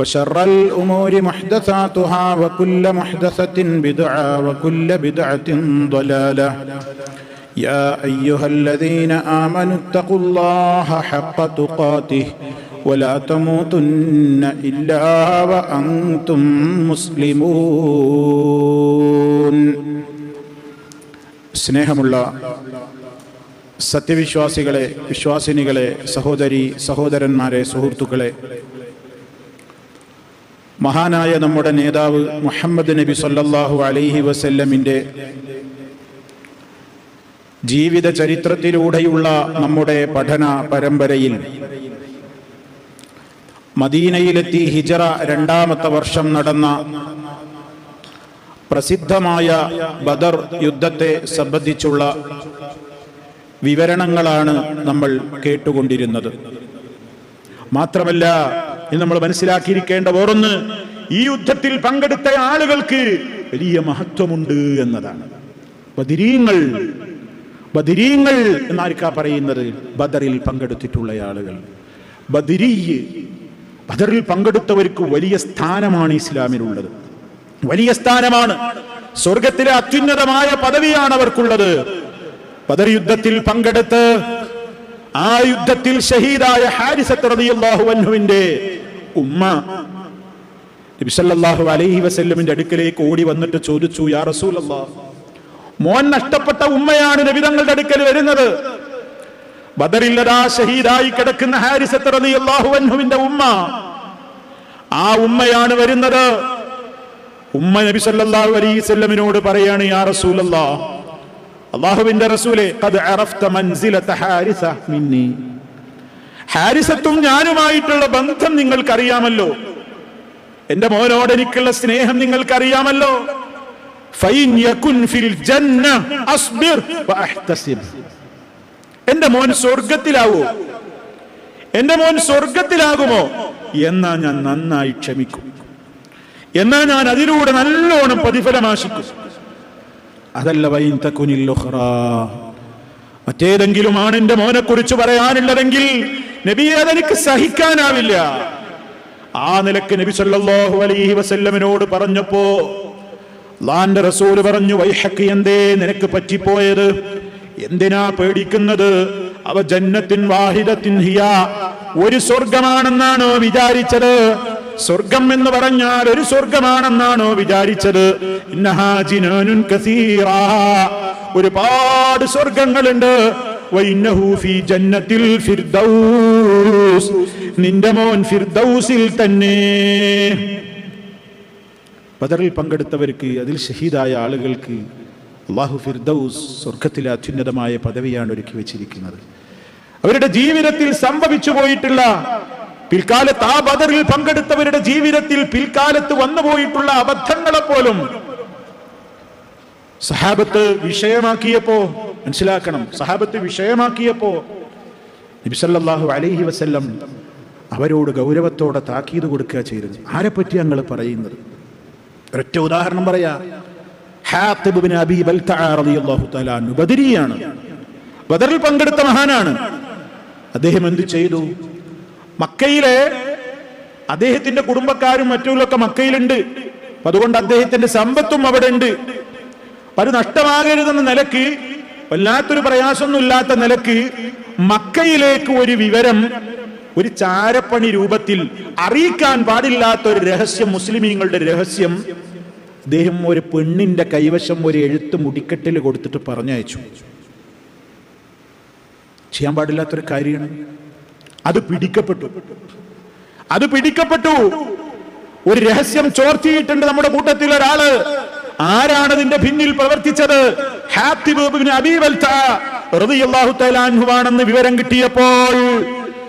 وشر الأمور محدثاتها وكل محدثة بدعة وكل بدعة ضلالة يا أيها الذين آمنوا اتقوا الله حق تقاته ولا تموتن إلا وأنتم مسلمون സ്നേഹമുള്ള സത്യവിശ്വാസികളെ വിശ്വാസിനികളെ സഹോദരി സഹോദരന്മാരെ സുഹൃത്തുക്കളെ മഹാനായ നമ്മുടെ നേതാവ് മുഹമ്മദ് നബി സല്ലാഹു അലൈഹി വസല്ലമിന്റെ ജീവിത ചരിത്രത്തിലൂടെയുള്ള നമ്മുടെ പഠന പരമ്പരയിൽ മദീനയിലെത്തി ഹിജറ രണ്ടാമത്തെ വർഷം നടന്ന പ്രസിദ്ധമായ ബദർ യുദ്ധത്തെ സംബന്ധിച്ചുള്ള വിവരണങ്ങളാണ് നമ്മൾ കേട്ടുകൊണ്ടിരുന്നത്. മാത്രമല്ല ഇത് നമ്മൾ മനസ്സിലാക്കിയിരിക്കേണ്ട വേറൊന്ന് ഈ യുദ്ധത്തിൽ പങ്കെടുത്ത ആളുകൾക്ക് വലിയ മഹത്വമുണ്ട് എന്നതാണ്. ബദിരീങ്ങൾ ബദിരീങ്ങൾ എന്നാർക്കാ പറയുന്നത്? ബദറിൽ പങ്കെടുത്തിട്ടുള്ള ആളുകൾ. ബദിരീ ബദറിൽ പങ്കെടുത്തവർക്ക് വലിയ സ്ഥാനമാണ് ഇസ്ലാമിലുള്ളത് വലിയ സ്ഥാനമാണ്. സ്വർഗത്തിലെ അത്യുന്നതമായ പദവിയാണ് അവർക്കുള്ളത്. ബദർ യുദ്ധത്തിൽ പങ്കെടുത്ത് ആ യുദ്ധത്തിൽ ഷഹീദായ ഹാരിസത്ത് റളിയല്ലാഹു അൻഹുവിന്റെ ഉമ്മ. നബിസല്ലാഹു അലൈഹി വസല്ലമിന്റെ അടുക്കലേക്ക് ഓടി വന്നിട്ട് ചോദിച്ചു യാ റസൂലല്ലാ മോൻ നഷ്ടപ്പെട്ട ഉമ്മയാണ് നബിതങ്ങളുടെ അടുക്കൽ വരുന്നത്. ബദറില്ലതാ ഷഹീദായി കിടക്കുന്ന ഹാരിസത്ത് റളിയല്ലാഹു അൻഹുവിന്റെ ഉമ്മ. ആ ഉമ്മയാണ് വരുന്നത്. ഉമ്മ നബി സല്ലല്ലാഹു അലൈഹി വസല്ലമിനോട് പറയാണ് യാ റസൂലല്ലാ അള്ളാഹുവിന്റെ റസൂലെ ഖദ് അറഫ്ത മൻസിലത ഹാരിസ മിന്നി. ഹാരിസത്തും ഞാനുമായിട്ടുള്ള ബന്ധം നിങ്ങൾക്കറിയാമല്ലോ. എന്റെ മോനോട് എനിക്കുള്ള സ്നേഹം നിങ്ങൾക്കറിയാമല്ലോ. എന്റെ മോൻ സ്വർഗത്തിലാവോ? എന്റെ മോൻ സ്വർഗത്തിലാകുമോ? എന്നാ ഞാൻ നന്നായി ക്ഷമിക്കും. എന്നാ ഞാൻ അതിലൂടെ നല്ലോണം പ്രതിഫലം ആശിക്കും അതല്ല വൈൻ തക്കുനിൽ മറ്റേതെങ്കിലും ആണ് എന്റെ മോനെ കുറിച്ച് പറയാനുള്ളതെങ്കിൽ നബിയെ അതെനിക്ക് സഹിക്കാനാവില്ല. ആ നിലയ്ക്ക് നബി സല്ലല്ലാഹു അലൈഹി വസല്ലമിനോട് പറഞ്ഞപ്പോ അള്ളാന്റെ റസൂൽ പറഞ്ഞു വൈഹക്ക് എന്തേ നിനക്ക് പറ്റിപ്പോയത്? എന്തിനാ പേടിക്കുന്നത്? അവ ജന്നത്തിൻ വാഹിദത്തിൻ ഹിയ. ഒരു സ്വർഗമാണെന്നാണോ വിചാരിച്ചത്? സ്വർഗം എന്ന് പറഞ്ഞാൽ ഒരു സ്വർഗമാണെന്നാണോ വിചാരിച്ചത്? ഒരുപാട് സ്വർഗങ്ങളുണ്ട് ജന്നത്തിൽ ഫിർദൗസ്. നിന്റെ മോൻ ഫിർദൗസിൽ തന്നെ. ബദറിൽ പങ്കെടുത്തവർക്ക് അതിൽ ഷഹീദായ ആളുകൾക്ക് അള്ളാഹു ഫിർദൌസ് സ്വർഗത്തിലെ അത്യുന്നതമായ പദവിയാണ് ഒരുക്കി വെച്ചിരിക്കുന്നത്. അവരുടെ ജീവിതത്തിൽ സംഭവിച്ചു പോയിട്ടുള്ള പിൽക്കാലത്ത് ആ ബദറിൽ പങ്കെടുത്തവരുടെ ജീവിതത്തിൽ പിൽക്കാലത്ത് വന്നുപോയിട്ടുള്ള അബദ്ധങ്ങളെപ്പോലും സഹാബത്ത് വിഷയമാക്കിയപ്പോ മനസ്സിലാക്കണം. സഹാബത്ത് വിഷയമാക്കിയപ്പോ നബിസല്ലാഹു അലൈഹി വസ്ല്ലം അവരോട് ഗൗരവത്തോടെ താക്കീത് കൊടുക്കുക ചെയ്തത് ആരെപ്പറ്റി ഞങ്ങൾ പറയുന്നത്? ഒരൊറ്റ ഉദാഹരണം പറയാ. ബദറിൽ പങ്കെടുത്ത മഹാനാണ്. അദ്ദേഹം എന്ത് ചെയ്തു? മക്കയിലെ അദ്ദേഹത്തിന്റെ കുടുംബക്കാരും മറ്റുള്ളൊക്കെ മക്കയിലുണ്ട്. അതുകൊണ്ട് അദ്ദേഹത്തിന്റെ സമ്പത്തും അവിടെ ഉണ്ട് അത് നഷ്ടമാകരുതെന്ന നിലയ്ക്ക് വല്ലാത്തൊരു പ്രയാസമൊന്നുമില്ലാത്ത നിലയ്ക്ക് മക്കയിലേക്ക് ഒരു വിവരം ഒരു ചാരപ്പണി രൂപത്തിൽ അറിയിക്കാൻ പാടില്ലാത്ത ഒരു രഹസ്യം മുസ്ലിമീങ്ങളുടെ രഹസ്യം അദ്ദേഹം ഒരു പെണ്ണിന്റെ കൈവശം ഒരു എഴുത്ത് മുടിക്കെട്ടിൽ കൊടുത്തിട്ട് പറഞ്ഞയച്ചു. ചെയ്യാൻ പാടില്ലാത്തൊരു കാര്യമാണ്. അത് പിടിക്കപ്പെട്ടു. അത് പിടിക്കപ്പെട്ടു. ഒരു രഹസ്യം ചോർത്തിയിട്ടുണ്ട് നമ്മുടെ കൂട്ടത്തിൽ ഒരാൾ ആരാണ് അതിന്റെ പിന്നിൽ പ്രവർത്തിച്ചത്? അൻഹുവാണെന്ന് വിവരം കിട്ടിയപ്പോൾ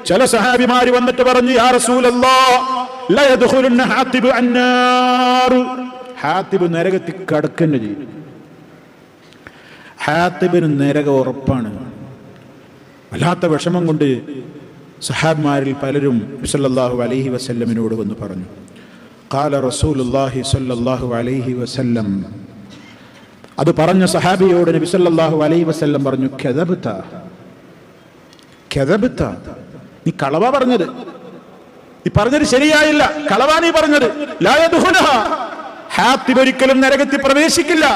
ചില സഹാബിമാര് വന്നിട്ട് പറഞ്ഞു യാ റസൂലല്ലാഹ് ഹാത്തിബ് നരകത്തിൽ കടക്കന്നെ ചെയ്യും. ഹാത്തിബിന് നരകം ഉറപ്പാണ്. വല്ലാത്ത വിഷമം കൊണ്ട് സഹാബ്മാരിൽ പലരും സല്ലല്ലാഹു അലൈഹി വസല്ലമിനോട് വന്ന് പറഞ്ഞു കാല റസൂലുള്ളാഹി സല്ലല്ലാഹു അലൈഹി വസല്ലം അത് പറഞ്ഞ സഹാബിയോട് നബി സല്ലല്ലാഹു അലൈഹി വസല്ലം പറഞ്ഞു നീ കളവ പറഞ്ഞത്. നീ പറഞ്ഞത് ശരിയായില്ല. കളവാ നീ പറഞ്ഞത്. ഹാത്തിബ് ഒരിക്കലും നരകത്തിൽ പ്രവേശിക്കില്ല.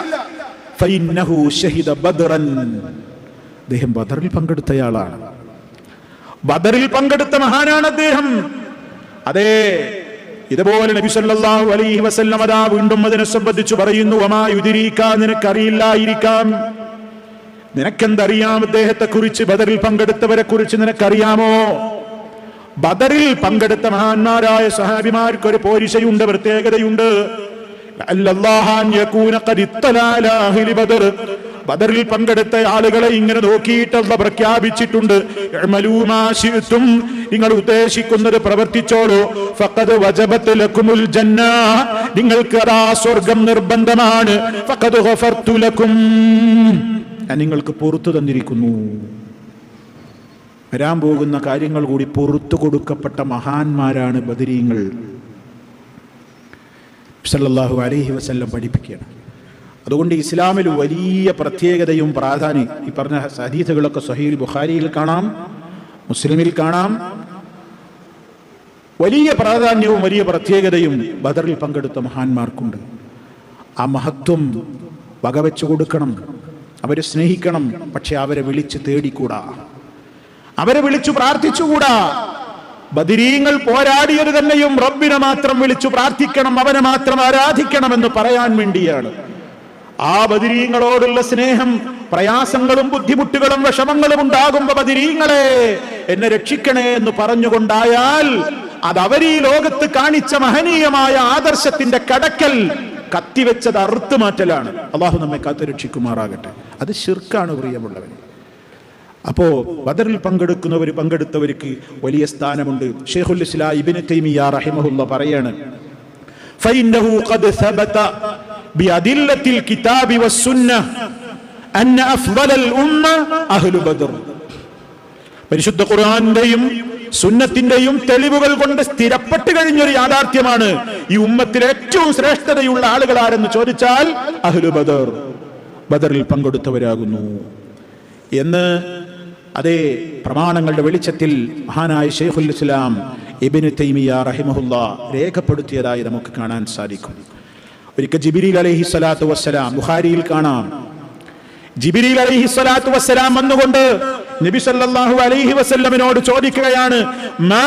അദ്ദേഹം ബദറിൽ പങ്കെടുത്തയാളാണ്. ബദറിൽ പങ്കെടുത്ത മഹാനാണ് അദ്ദേഹം. അതെ ഇതുപോലെ നബി സല്ലല്ലാഹു അലൈഹി വസല്ലം അതാ വീണ്ടും അതിനെ സംബന്ധിച്ച് പറയുന്നു വമാ യുദിരീക നിനക്കറിയില്ലായിരിക്കാം. നിനക്കെന്തറിയാം അദ്ദേഹത്തെ കുറിച്ച് ബദറിൽ പങ്കെടുത്തവരെ കുറിച്ച് നിനക്കറിയാമോ? ബദറിൽ പങ്കെടുത്ത മഹാന്മാരായ സഹാബിമാർക്ക് ഒരു പോരിശയുണ്ട് പ്രത്യേകതയുണ്ട്. യകൂന ബദറിൽ പങ്കെടുത്ത ആളുകളെ ഇങ്ങനെ നോക്കിയിട്ടുള്ള പ്രഖ്യാപിച്ചിട്ടുണ്ട്. നിങ്ങൾ ഉദ്ദേശിക്കുന്നത് പ്രവർത്തിച്ചോളൂ. ഫക്കത് വജബത്ത് ലക്കുമുൽ ജന്ന. നിങ്ങൾക്ക് അതാ സ്വർഗം നിർബന്ധമാണ്. ഗഫർതു ലക്കും. ഞാൻ നിങ്ങൾക്ക് പുറത്തു തന്നിരിക്കുന്നു. വരാൻ പോകുന്ന കാര്യങ്ങൾ കൂടി പുറത്തു കൊടുക്കപ്പെട്ട മഹാന്മാരാണ് ബദരീങ്ങൾ. സല്ലാഹു അലഹി വസല്ലം പഠിപ്പിക്കുകയാണ്. അതുകൊണ്ട് ഇസ്ലാമിൽ വലിയ പ്രത്യേകതയും പ്രാധാന്യം ഈ പറഞ്ഞ ഹദീസുകളൊക്കെ സഹീൽ ബുഖാരിയിൽ കാണാം മുസ്ലിമിൽ കാണാം. വലിയ പ്രാധാന്യവും വലിയ പ്രത്യേകതയും ബദറിൽ പങ്കെടുത്ത മഹാന്മാർക്കുണ്ട്. ആ മഹത്വം വകവെച്ചു കൊടുക്കണം അവരെ സ്നേഹിക്കണം പക്ഷെ അവരെ വിളിച്ച് തേടിക്കൂടാ. അവരെ വിളിച്ചു പ്രാർത്ഥിച്ചുകൂടാ. ബദിരീങ്ങൾ പോരാടിയത് തന്നെയും റബ്ബിനെ മാത്രം വിളിച്ചു പ്രാർത്ഥിക്കണം അവനെ മാത്രം ആരാധിക്കണം എന്ന് പറയാൻ വേണ്ടിയാണ്. ആ ബദിരീങ്ങളോടുള്ള സ്നേഹം പ്രയാസങ്ങളും ബുദ്ധിമുട്ടുകളും വിഷമങ്ങളും ഉണ്ടാകുമ്പോ ബദിരീങ്ങളെ എന്നെ രക്ഷിക്കണേ എന്ന് പറഞ്ഞുകൊണ്ടായാൽ അത് അവരീ ലോകത്ത് കാണിച്ച മഹനീയമായ ആദർശത്തിന്റെ കടക്കൽ കത്തിവെച്ചത് അറുത്തു മാറ്റലാണ് അള്ളാഹു നമ്മെ കാത്തു രക്ഷിക്കുമാറാകട്ടെ. അത് ശിർക്കാണ് പ്രിയമുള്ളവൻ അപ്പോ ബദറിൽ പങ്കെടുക്കുന്നവർ പങ്കെടുത്തവർക്ക് വലിയ സ്ഥാനമുണ്ട്. ഷെയ്ഖുൽ ഇബിൻ തൈമിയ റഹിമഹുല്ല പറയാണ് ഖദ് بأدلة الكتاب والسنة أن أفضل الأمة أهل بدر പരിശുദ്ധ ഖുർആന്റെയും സുന്നത്തിന്റെയും തെളിവുകൾ കൊണ്ട് സ്ഥിരപ്പെട്ട് കഴിഞ്ഞൊരു യാഥാർത്ഥ്യമാണ് ഈ ഉമ്മത്തിൽ ഏറ്റവും ശ്രേഷ്ഠതയുള്ള ആളുകൾ ആരെന്ന് ചോദിച്ചാൽ അഹ്ലു ബദർ ബദറിൽ പങ്കെടുത്തവരാകുന്നു എന്ന് അതേ പ്രമാണങ്ങളുടെ വെളിച്ചത്തിൽ മഹാനായ ഷെയ്ഖുൽ ഇസ്ലാം ഇബിന് തൈമിയ റഹിമഹുല്ല രേഖപ്പെടുത്തിയതായി നമുക്ക് കാണാൻ സാധിക്കും ഒരിക്കൽ ജിബിരിൽ അലഹി സ്വലാത്തു വസ്സലാം ബുഹാരിയിൽ കാണാം. ജിബിരിൽ അലഹി സ്വലാത്തു വസ്സലാം വന്നുകൊണ്ട് നബി സല്ലല്ലാഹു അലൈഹി വസല്ലമിനോട് ചോദിക്കുകയാണ് മാ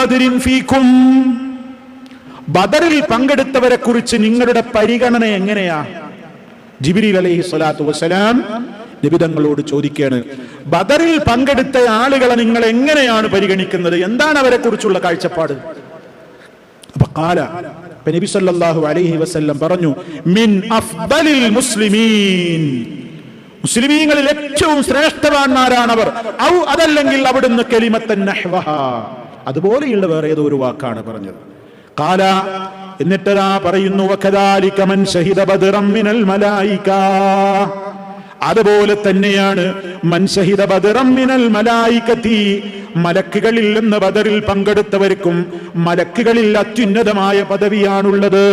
ബദരിൻ ഫീകും? ബദറിൽ പങ്കെടുത്തവരെ കുറിച്ച് നിങ്ങളുടെ പരിഗണന എങ്ങനെയാ? ജിബിരിൽ അലൈഹി സ്വലാത്തു വസ്സലാം നിബിതങ്ങളോട് ചോദിക്കുകയാണ് ബദറിൽ പങ്കെടുത്ത ആളുകളെ നിങ്ങൾ എങ്ങനെയാണ് പരിഗണിക്കുന്നത്? എന്താണ് അവരെ കുറിച്ചുള്ള കാഴ്ചപ്പാട്? അപ്പൊ കാല നബി സല്ലല്ലാഹു അലൈഹി വസല്ലം പറഞ്ഞു മിൻ അഫ്ദലിൽ മുസ്ലിമീൻ. മുസ്ലിമീങ്ങളിൽ ഏറ്റവും ശ്രേഷ്ഠവാന്മാരാണവർ ഔ അതല്ലെങ്കിൽ അവിടുന്ന് കെലിമത്തൻ നഹ്വഹ. അതുപോലെയുള്ള വേറെ ഏതോ ഒരു വാക്കാണ് പറഞ്ഞത്. കാല എന്നിട്ടതാ പറയുന്നു വകദാലിക മൻ ഷഹിദ ബദ്റം മിനൽ മലായിക. അതുപോലെ തന്നെയാണ് മൻസഹിത ബദറം മിനൽ മലായിക്കത്തി മലക്കുകളിൽ നിന്ന് ബദറിൽ പങ്കെടുത്തവർക്കും മലക്കുകളിൽ അത്യുന്നതമായ പദവിയാണുള്ളത്.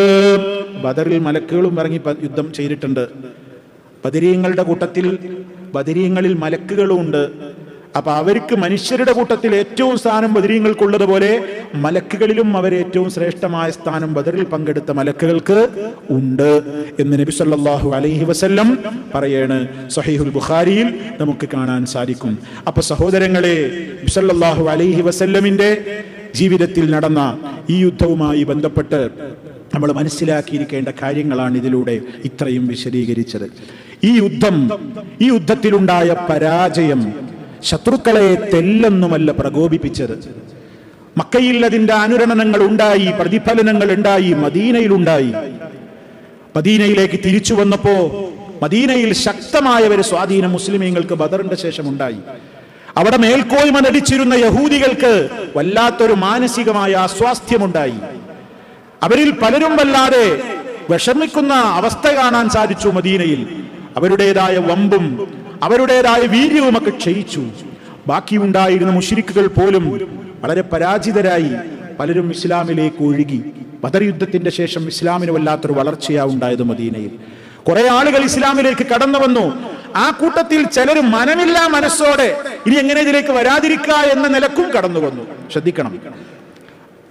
ബദറിൽ മലക്കുകളും ഇറങ്ങി യുദ്ധം ചെയ്തിട്ടുണ്ട്. ബദരീങ്ങളുടെ കൂട്ടത്തിൽ ബദരീങ്ങളിൽ മലക്കുകളും ഉണ്ട്. അപ്പൊ അവർക്ക് മനുഷ്യരുടെ കൂട്ടത്തിൽ ഏറ്റവും സ്ഥാനം ബദരീങ്ങൾക്കുള്ളതുപോലെ മലക്കുകളിലും അവർ ഏറ്റവും ശ്രേഷ്ഠമായ സ്ഥാനം ബദറിൽ പങ്കെടുത്ത മലക്കുകൾക്ക് ഉണ്ട് എന്ന് നബി സല്ലാഹു അലൈഹി വസല്ലം പറയാണ്. സഹീഹുൽ ബുഖാരിയിൽ നമുക്ക് കാണാൻ സാധിക്കും. അപ്പൊ സഹോദരങ്ങളെ നബി സല്ലല്ലാഹു അലൈഹി വസല്ലമിന്റെ ജീവിതത്തിൽ നടന്ന ഈ യുദ്ധവുമായി ബന്ധപ്പെട്ട് നമ്മൾ മനസ്സിലാക്കിയിരിക്കേണ്ട കാര്യങ്ങളാണ് ഇതിലൂടെ ഇത്രയും വിശദീകരിച്ചത്. ഈ യുദ്ധം ഈ യുദ്ധത്തിലുണ്ടായ പരാജയം ശത്രുക്കളെ തെല്ലെന്നുമല്ല പ്രകോപിപ്പിച്ചത്. മക്കയിൽ അതിന്റെ അനുരണനങ്ങൾ ഉണ്ടായി പ്രതിഫലനങ്ങൾ ഉണ്ടായി മദീനയിൽ ഉണ്ടായി മദീനയിലേക്ക് തിരിച്ചു വന്നപ്പോ മദീനയിൽ ശക്തമായ ഒരു സ്വാധീനം മുസ്ലിമീങ്ങൾക്ക് ബദറിന്റെ ശേഷം ഉണ്ടായി അവിടെ മേൽക്കോയ്മ നടിച്ചിരുന്ന യഹൂദികൾക്ക് വല്ലാത്തൊരു മാനസികമായ അസ്വാസ്ഥ്യമുണ്ടായി. അവരിൽ പലരും വല്ലാതെ വിഷമിക്കുന്ന അവസ്ഥ കാണാൻ സാധിച്ചു മദീനയിൽ. അവരുടേതായ വമ്പും അവരുടേതായ വീര്യവുമൊക്കെ ക്ഷയിച്ചു. ബാക്കിയുണ്ടായിരുന്ന മുഷിരിക്കുകൾ പോലും വളരെ പരാജിതരായി പലരും ഇസ്ലാമിലേക്ക് ഒഴുകി. ബദർ യുദ്ധത്തിന്റെ ശേഷം ഇസ്ലാമിന് വല്ലാത്തൊരു വളർച്ചയാ ഉണ്ടായത് മദീനയിൽ. കുറെ ആളുകൾ ഇസ്ലാമിലേക്ക് കടന്നു വന്നു. ആ കൂട്ടത്തിൽ ചിലരും മനമില്ലാ മനസ്സോടെ ഇനി എങ്ങനെ ഇതിലേക്ക് വരാതിരിക്കുക എന്ന നിലക്കും കടന്നു വന്നു. ശ്രദ്ധിക്കണം.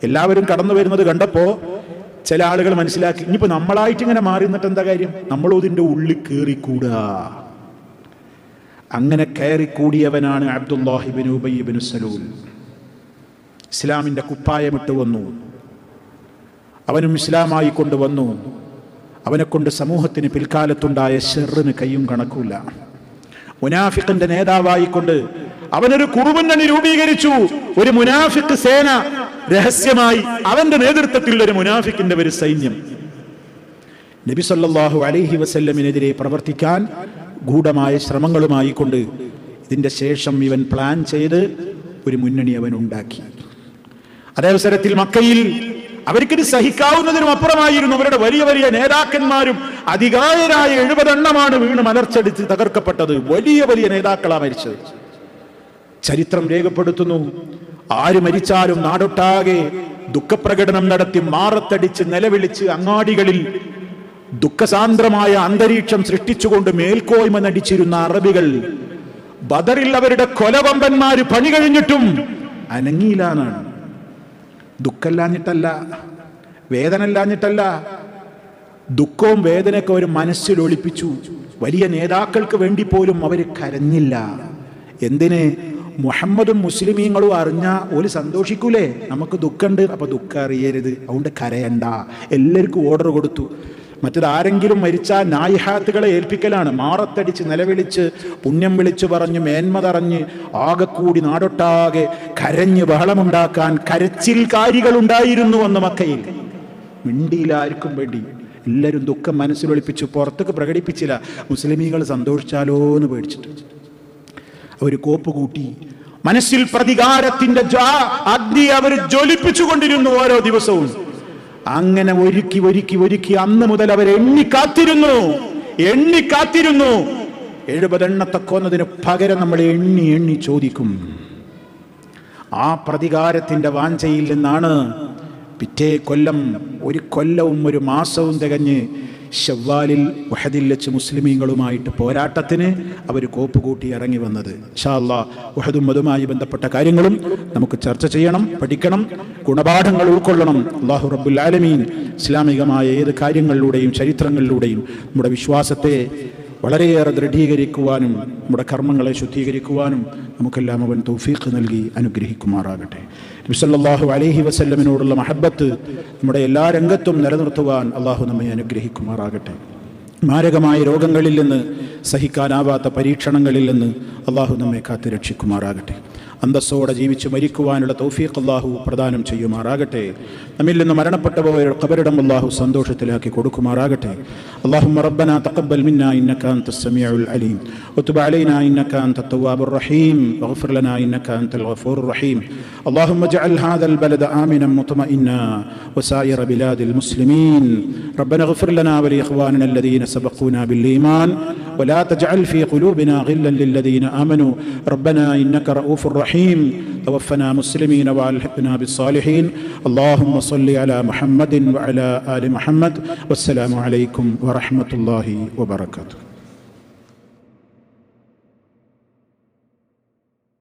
എല്ലാവരും കടന്നു വരുന്നത് കണ്ടപ്പോ ചില ആളുകൾ മനസ്സിലാക്കി ഇനിയിപ്പോ നമ്മളായിട്ട് ഇങ്ങനെ മാറി നിന്നിട്ട് എന്താ കാര്യം? നമ്മളും ഇതിന്റെ ഉള്ളിൽ കയറിക്കൂടുക അങ്ങനെ കയറിക്കൂടിയവനാണ് അബ്ദുല്ലാഹിബിൻ ഉബൈബിൻ സലൂൽ. ഇസ്ലാമിന്റെ കുപ്പായമിട്ട് വന്നു. അവനും ഇസ്ലാമായി കൊണ്ടുവന്നു അവനെ കൊണ്ട് സമൂഹത്തിന് പിൽക്കാലത്തുണ്ടായ ഷെറിന് കയ്യും കണക്കൂല മുനാഫിഖിന്റെ നേതാവായിക്കൊണ്ട് അവനൊരു കുറുമുന്നണി രൂപീകരിച്ചു ഒരു മുനാഫിക്ക് സേന രഹസ്യമായി അവന്റെ നേതൃത്വത്തിൽ ഒരു മുനാഫിക്കിന്റെ ഒരു സൈന്യം. നബി സല്ലല്ലാഹു അലൈഹി വസല്ലമിനെതിരെ പ്രവർത്തിക്കാൻ ഗൂഢമായ ശ്രമങ്ങളുമായി കൊണ്ട് ഇതിന്റെ ശേഷം ഇവൻ പ്ലാൻ ചെയ്ത് ഒരു മുന്നണി അവൻ ഉണ്ടാക്കി. അതേ അവസരത്തിൽ മക്കയിൽ അവർക്കിത് സഹിക്കാവുന്നതിനും അപ്പുറമായിരുന്നു അവരുടെ വലിയ വലിയ നേതാക്കന്മാരും അധികായരായ എഴുപതെണ്ണമാണ് വീണ് മലർച്ചടിച്ച് തകർക്കപ്പെട്ടത്. വലിയ വലിയ നേതാക്കളാണ് മരിച്ചത്. ചരിത്രം രേഖപ്പെടുത്തുന്നു. ആര് മരിച്ചാലും നാടൊട്ടാകെ ദുഃഖപ്രകടനം നടത്തി മാറത്തടിച്ച് നിലവിളിച്ച് അങ്ങാടികളിൽ ദുഃഖസാന്ദ്രമായ അന്തരീക്ഷം സൃഷ്ടിച്ചുകൊണ്ട് മേൽക്കോയ്മ നടിച്ചിരുന്ന അറബികൾ ബദറിൽ അവരുടെ കൊലവമ്പന്മാര് പണി കഴിഞ്ഞിട്ടും അനങ്ങിയിലാണ് ദുഃഖല്ലാഞ്ഞിട്ടല്ല വേദന ഇല്ലാഞ്ഞിട്ടല്ല ദുഃഖവും വേദനയൊക്കെ അവർ മനസ്സിൽ ഒളിപ്പിച്ചു. വലിയ നേതാക്കൾക്ക് വേണ്ടി പോലും അവർ കരഞ്ഞില്ല. എന്തിന്? മുഹമ്മദും മുസ്ലിമീങ്ങളും അറിഞ്ഞ ഒരു സന്തോഷിക്കൂലേ? നമുക്ക് ദുഃഖമുണ്ട് അപ്പൊ ദുഃഖം അറിയരുത്. അതുകൊണ്ട് കരയണ്ട. എല്ലാവർക്കും ഓർഡർ കൊടുത്തു. മറ്റത് ആരെങ്കിലും മരിച്ചാൽ നായിഹാത്തുകളെ ഏൽപ്പിക്കലാണ്. മാറത്തടിച്ച് നിലവിളിച്ച് പുണ്യം വിളിച്ചു പറഞ്ഞ് മേന്മ തറഞ്ഞ് ആകെക്കൂടി നാടൊട്ടാകെ കരഞ്ഞ് ബഹളമുണ്ടാക്കാൻ കരച്ചിൽക്കാരികൾ ഉണ്ടായിരുന്നു അന്ന് മക്കയിൽ. മിണ്ടിയില്ല ആർക്കും വേണ്ടി. എല്ലാവരും ദുഃഖം മനസ്സിലൊളിപ്പിച്ചു. പുറത്തേക്ക് പ്രകടിപ്പിച്ചില്ല. മുസ്ലിമീങ്ങൾ സന്തോഷിച്ചാലോ എന്ന് പേടിച്ചിട്ട്. അവർ കോപ്പ് കൂട്ടി മനസ്സിൽ പ്രതികാരത്തിന്റെ അഗ്നി അവർ ജ്വലിപ്പിച്ചുകൊണ്ടിരുന്നു ഓരോ ദിവസവും. അങ്ങനെ ഒരുക്കി ഒരുക്കി ഒരുക്കി അന്ന് മുതൽ അവർ എണ്ണിക്കാത്തിരുന്നു എണ്ണിക്കാത്തിരുന്നു എഴുപതെണ്ണത്തെ കൊന്നതിന് പകരം നമ്മൾ എണ്ണി എണ്ണി ചോദിക്കും. ആ പ്രതികാരത്തിന്റെ വാഞ്ചയിൽ നിന്നാണ് പിറ്റേ കൊല്ലം ഒരു കൊല്ലവും ഒരു മാസവും തികഞ്ഞ് ഷവ്വാലിൽ വഹദിൽ വെച്ച് മുസ്ലിമീങ്ങളുമായിട്ട് പോരാട്ടത്തിന് അവർ കോപ്പുകൂട്ടി ഇറങ്ങി വന്നത്. ഷാല്ലാ വഹദും അതുമായി ബന്ധപ്പെട്ട കാര്യങ്ങളും നമുക്ക് ചർച്ച ചെയ്യണം പഠിക്കണം ഗുണപാഠങ്ങൾ ഉൾക്കൊള്ളണം. അള്ളാഹു റബ്ബുൽ ആലമീൻ ഇസ്ലാമികമായ ഏത് കാര്യങ്ങളിലൂടെയും ചരിത്രങ്ങളിലൂടെയും നമ്മുടെ വിശ്വാസത്തെ വളരെയേറെ ദൃഢീകരിക്കുവാനും നമ്മുടെ കർമ്മങ്ങളെ ശുദ്ധീകരിക്കുവാനും നമുക്കെല്ലാം അവൻ തൗഫീഖ് നൽകി അനുഗ്രഹിക്കുമാറാകട്ടെ. നബിസല്ലാഹു അലഹി വസല്ലമിനോടുള്ള മഹബത്ത് നമ്മുടെ എല്ലാ രംഗത്തും നിലനിർത്തുവാൻ അള്ളാഹു നമ്മെ അനുഗ്രഹിക്കുമാറാകട്ടെ. മാരകമായ രോഗങ്ങളിൽ നിന്ന് സഹിക്കാനാവാത്ത പരീക്ഷണങ്ങളിൽ നിന്ന് അള്ളാഹു നമ്മെ കാത്തു രക്ഷിക്കുമാറാകട്ടെ അന്തസ്സോടെ ജീവിച്ച് മരിക്കുവാനുള്ള തൗഫീഖ് അള്ളാഹു പ്രദാനം ചെയ്യുമാറാകട്ടെ നമ്മിൽ നിന്ന് മരണപ്പെട്ട പോയവരുടെ കബരിടം അള്ളാഹു സന്തോഷത്തിലാക്കി കൊടുക്കുമാറാകട്ടെ اللهم ربنا تقبل منا انك انت السميع العليم وتب علينا انك انت التواب الرحيم واغفر لنا انك انت الغفور الرحيم اللهم اجعل هذا البلد امنا مطمئنا وسائر بلاد المسلمين ربنا اغفر لنا ولإخواننا الذين سبقونا بالإيمان ولا تجعل في قلوبنا غلا للذين آمنوا. ربنا إنك رؤوف رحيم. توفنا مسلمين وألحقنا بالصالحين. اللهم صل على محمد وعلى آل محمد. والسلام عليكم ورحمة الله وبركاته.